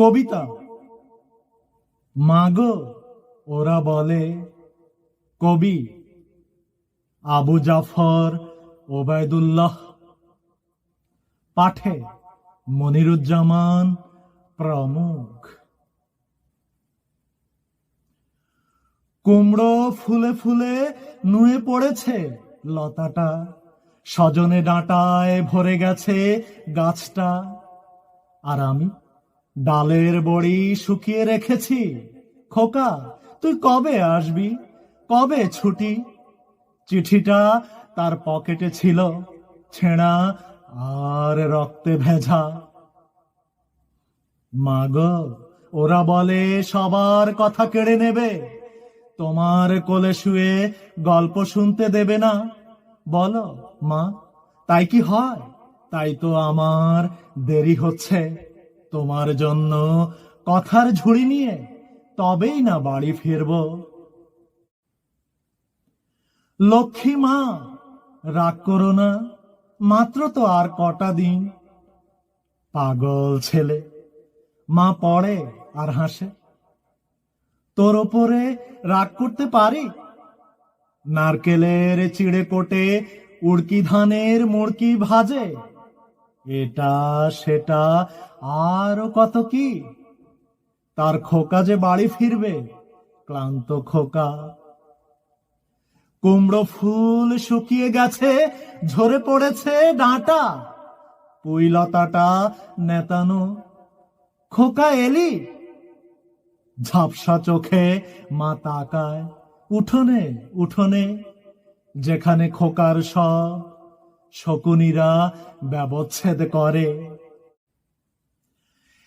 কবিতা। মাগো, ওরা বলে, কবি, আবু জাফর ওবায়দুল্লাহ। পাঠে মনিরুজ্জামান প্রমুখ। কুমড়ো ফুলে ফুলে নুয়ে পড়েছে লতাটা, সজনে ডাঁটায় ভরে গেছে গাছটা। আর আমি ডালের বড়ি শুকিয়ে রেখেছি। খোকা, তুই কবে আসবি? কবে ছুটি? চিঠিটা তার পকেটে ছিল। ছেঁড়া আর রক্তে ভেজা। মাগো, ওরা বলে সবার কথা কেড়ে নেবে। তোমার কোলে শুয়ে গল্প শুনতে দেবে না। বলো, মা, তাই কি হয়? তাই তো আমার দেরি হচ্ছে। তোমার জন্য কথার ঝুড়ি নিয়ে তবেই না বাড়ি ফিরবো। লক্ষ্মী মা, রাগ করো না, মাত্র তো আর কটা দিন। পাগল ছেলে, মা পড়ে আর হাসে। তোর ওপরে রাগ করতে পারি? নারকেলের চিড়ে কোটে উড়কি ধানের মুড়কি ভাজে। এটা, সেটা, আরও কত কি? তার খোকা যে বাড়ি ফিরবে, ক্লান্ত খোকা। কুমড়ো ফুল শুকিয়ে গেছে, ঝরে পড়েছে ডাঁটা। পুইলতাটা নেতানো। খোকা এলি? ঝাপসা চোখে মা তাকায়, উঠোনে উঠোনে, যেখানে খোকার সব শকুনিরা ব্যবচ্ছেদ করে।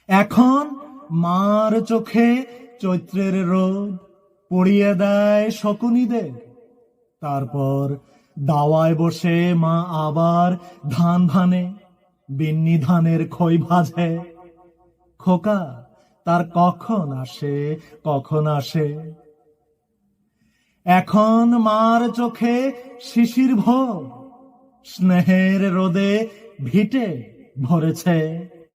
এখন মার চোখে চৈত্রের রোদ পড়িয়ে দেয় শকুনিদের। তারপর দাওয়ায় বসে মা আবার ধান ধানে, বিন্নি ধানের খই ভাজে। খোকা, তার কখন আসে কখন আসে? এখন মার চোখে শিশির ভোর স্নেহের রোদে ভিটে ভরেছে।